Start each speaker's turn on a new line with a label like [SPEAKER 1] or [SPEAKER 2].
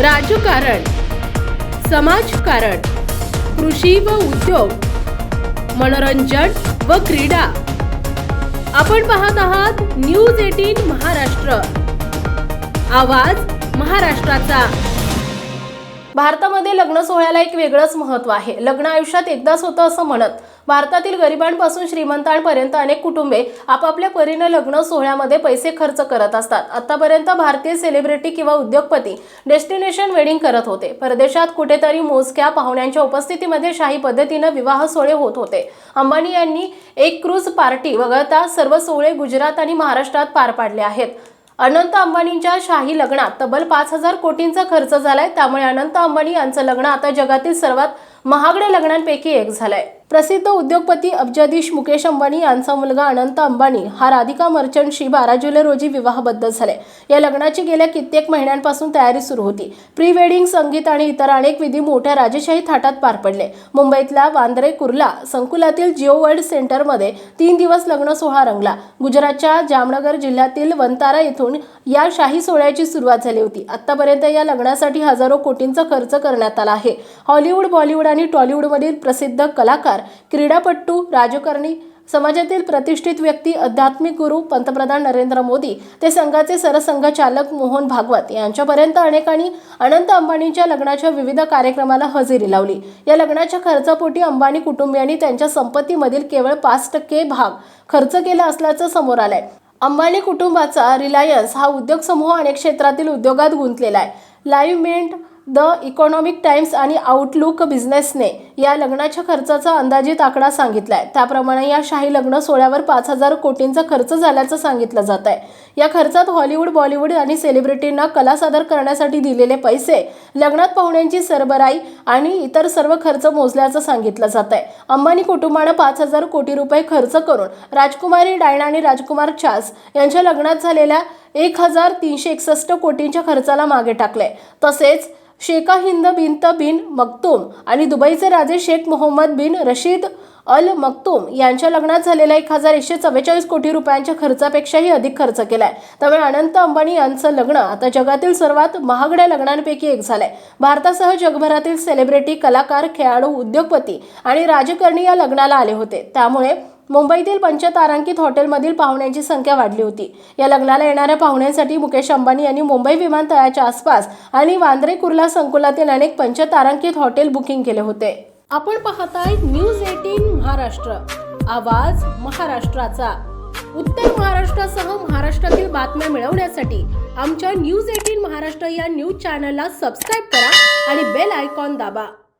[SPEAKER 1] राजकारण समाजकारण कृषी व उद्योग मनोरंजन व क्रीडा. आपण पाहत आहात न्यूज एटीन महाराष्ट्र. आवाज महाराष्ट्राचा. भारतामध्ये लग्न सोहळ्याला एक वेगळंच महत्त्व आहे. लग्न आयुष्यात एकदाच होतं असं म्हणत भारतातील गरिबांपासून श्रीमंतांपर्यंत अनेक कुटुंबे आपापल्या परीने लग्न सोहळ्यामध्ये पैसे खर्च करत असतात. आतापर्यंत भारतीय सेलिब्रिटी किंवा उद्योगपती डेस्टिनेशन वेडिंग करत होते. परदेशात कुठेतरी मोजक्या पाहुण्यांच्या उपस्थितीमध्ये शाही पद्धतीनं विवाह सोहळे होत होते. अंबानी यांनी एक क्रूज पार्टी वगळता सर्व सोहळे गुजरात आणि महाराष्ट्रात पार पाडले आहेत. अनंत अंबानींच्या शाही लग्नात तब्बल पाच हजार कोटींचा खर्च झालाय. त्यामुळे अनंत अंबानी यांचं लग्न आता जगातील सर्वात महागड्या लग्नांपैकी एक झालंय. प्रसिद्ध उद्योगपती अब्जाधीश मुकेश अंबानी यांचा मुलगा अनंत अंबानी हा राधिका मर्चंटशी बारा जुलै रोजी विवाहबद्ध झाले. या लग्नाची गेल्या कित्येक महिन्यांपासून तयारी सुरू होती. प्री वेडिंग संगीत आणि इतर अनेक विधी मोठ्या राजेशाही थाटात पार पडले. मुंबईतल्या वांद्रे कुर्ला संकुलातील जिओ वर्ल्ड सेंटरमध्ये तीन दिवस लग्न सोहळा रंगला. गुजरातच्या जामनगर जिल्ह्यातील वंतारा येथून या शाही सोहळ्याची सुरुवात झाली होती. आतापर्यंत या लग्नासाठी हजारो कोटींचा खर्च करण्यात आला आहे. हॉलिवूड बॉलिवूड आणि टॉलिवूडमधील प्रसिद्ध कलाकार क्रीडापटू राजकारणी समाजातील प्रतिष्ठित व्यक्ती आध्यात्मिक गुरु पंतप्रधान नरेंद्र मोदी ते संघाचे सरसंघचालक मोहन भागवत यांच्यापर्यंत अनेकांनी अनंत अंबानींच्या लग्नाच्या विविध कार्यक्रमाला हजेरी लावली. या लग्नाच्या खर्चापोटी अंबानी कुटुंबियांनी त्यांच्या संपत्तीमधील केवळ पाच टक्के भाग खर्च केला असल्याचं समोर आलंय. अंबानी कुटुंबाचा रिलायन्स हा उद्योग समूह अनेक क्षेत्रातील उद्योगात गुंतलेला आहे. Live Mint The Economic Times आणि आउटलुक बिझनेसने या लग्नाच्या खर्चाचा अंदाजित आकडा सांगितला आहे त्याप्रमाणे या शाही लग्न सोहळ्यावर पाच हजार कोटींचा खर्च झाल्याचं सांगितलं जात आहे या खर्चात हॉलिवूड बॉलिवूड आणि सेलिब्रिटींना कला सादर करण्यासाठी दिलेले पैसे लग्नात पाहुण्यांची सरबराई आणि इतर सर्व खर्च मोजल्याचं सांगितलं जात आहे अंबानी कुटुंबानं पाच हजार कोटी रुपये खर्च करून राजकुमारी डायना आणि राजकुमार चास यांच्या लग्नात झालेल्या एक हजार तीनशे एकसष्ट कोटींच्या खर्चाला मागे टाकले तसेच शेखा हिंद बिंत बिन मक्तूम आणि दुबईचे राजे शेख मोहम्मद बिन रशीद अल मक्तूम यांच्या लग्नात झालेल्या एक हजार एकशे चव्वेचाळीस कोटी रुपयांच्या खर्चापेक्षाही अधिक खर्च केलाय. त्यामुळे अनंत अंबानी यांचं लग्न आता जगातील सर्वात महागड्या लग्नांपैकी एक झालंय. भारतासह जगभरातील सेलिब्रिटी कलाकार खेळाडू उद्योगपती आणि राजकारणी या लग्नाला आले होते. त्यामुळे मुंबईतील पंचतारांकित हॉटेलमधील पाहुण्यांची संख्या वाढली होती. या लग्नाला येणाऱ्या पाहुण्यांसाठी मुकेश अंबानी यांनी मुंबई विमानतळाच्या आसपास आणि वांद्रे कुर्ला संकुलातील अनेक पंचतारांकित हॉटेल बुकिंग केले होते. आपण पाहताय न्यूज एटीन महाराष्ट्र. आवाज महाराष्ट्राचा. उत्तर महाराष्ट्रासह महाराष्ट्रातील बातम्या मिळवण्यासाठी आमच्या न्यूज एटीन महाराष्ट्र या न्यूज चॅनलला सबस्क्राईब करा आणि बेल आयकॉन दाबा.